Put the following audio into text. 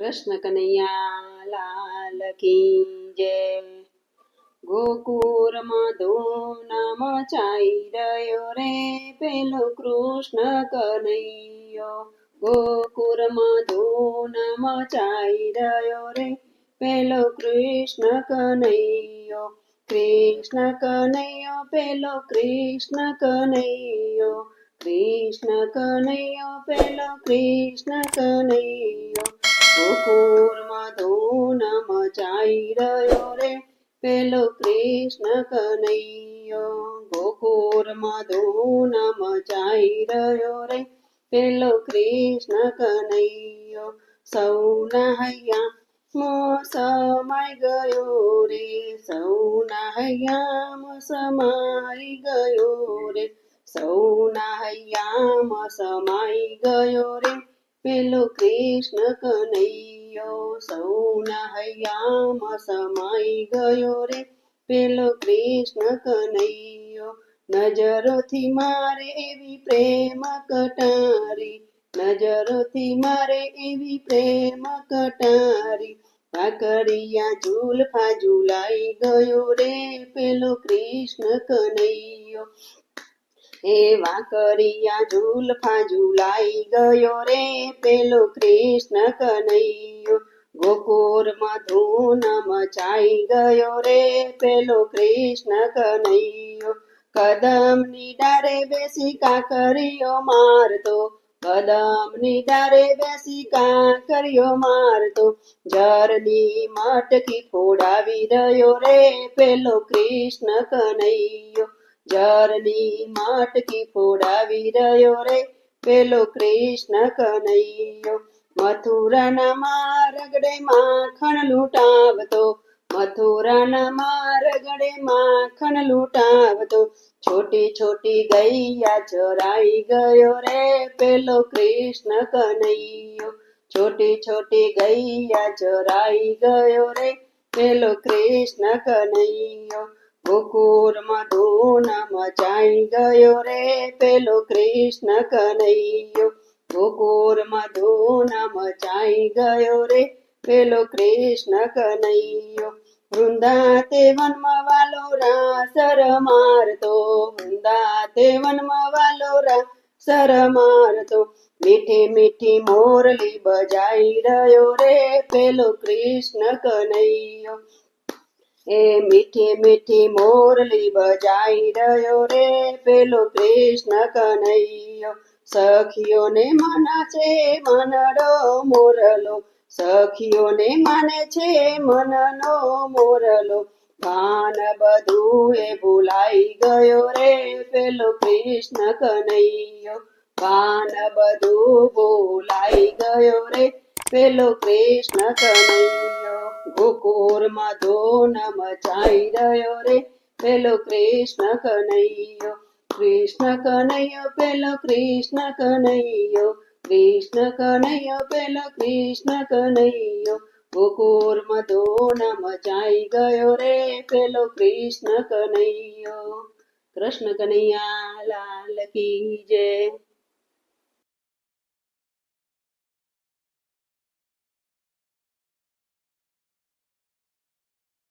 કૃષ્ણ કનૈયા લાલ કી જય. ગોકુરમાં ધૂન મચાઈ રહ્યો રે પેલો કૃષ્ણ કનૈયો. ગોકુરમાં ધૂન ચાઈ રહ્યો રે પેલો કૃષ્ણ કનૈયો. કૃષ્ણ કનૈયો, પેલો કૃષ્ણ કનૈયો. કૃષ્ણ કનૈયો, પેલો કૃષ્ણ કનૈયો. ગોકુળમાં ધૂન મચાઈ રહ્યો રે. પેલો કૃષ્ણ કનૈયો ગોકુળમાં ધૂન મચાઈ રહ્યો રે. પેલો કૃષ્ણ કનૈયો સૌના હૈયા મો સમાઈ ગયો રે. સૌના હૈયામાં સમાઈ ગયો રે. સૌના હૈયામાં સમાઈ ગયો રે. પેલો કૃષ્ણ કનૈયો સૌના હૈયામાં સમાઈ ગયો રે. પેલો કૃષ્ણ કનૈયો, નજરોથી મારે એવી પ્રેમ કટારી. નજરોથી મારે એવી પ્રેમ કટારી. કાકરિયા ઝૂલફા ઝૂલાઈ ગયો રે. પેલો કૃષ્ણ કનૈયો એવા કરિયા ઝૂલફા ઝુલાઈ ગયો રે પેલો કૃષ્ણ કનૈયો. ગોકુળમાં ધૂન મચાઈ ગયો રે પેલો કૃષ્ણ કનૈયો. કદમની ડારે બેસી કાકરિયો મારતો? કદમની ડારે બેસી કાકરિયો મારતો? જરની મટકી ફોડાવી રહ્યો રે પેલો કૃષ્ણ કનૈયો. જરની માટકી ફોડાવી રહ્યો રે. પેલો કૃષ્ણ કનૈયો, મથુરાના મારગડે માખણ લૂંટાવતો, મથુરાના મારગડે માખણ લૂંટાવતો, છોટી છોટી ગૈયા ચરાઈ ગયો રે. પેલો કૃષ્ણ કનૈયો, છોટી છોટી ગૈયા ચરાઈ ગયો રે. પેલો કૃષ્ણ કનૈયો ગોકુળમાં ધૂન મચાઈ ગયો રે પેલો કૃષ્ણ કનૈયો. ગોકુળમાં ધૂન મચાઈ ગયો રે પેલો કૃષ્ણ કનૈયો. વૃંદા તે વનમાં વાલો સર મારતો વૃંદા તે વનમાં વાલો સર મારતો મીઠી મીઠી મોરલી બજાઈ રહ્યો રે પેલો કૃષ્ણ કનૈયો. એ મીઠી મીઠી મોરલી બજાઈ રહ્યો રે. પેલો કૃષ્ણ કનૈયો, સખીઓને માને છે મનડો મોરલો, સખીઓને માને છે મનનો મોરલો. ભાન બધું એ ભૂલાઈ ગયો રે. પેલો કૃષ્ણ કનૈયો, ભાન બધું ભૂલાઈ ગયો રે. પેલો કૃષ્ણ કનૈયો ગોકુળમાં ધોન મચાઈ રહ્યો રે. પેલો કૃષ્ણ કનૈયો કૃષ્ણ કનૈયો, પેલો કૃષ્ણ કનૈયો કૃષ્ણ કનૈયો, પેલો કૃષ્ણ કનૈયો. ગોકુળમાં ધોન મચાઈ ગયો રે. પેલો કૃષ્ણ કનૈયો. કૃષ્ણ કનૈયા, લાલ કી જય.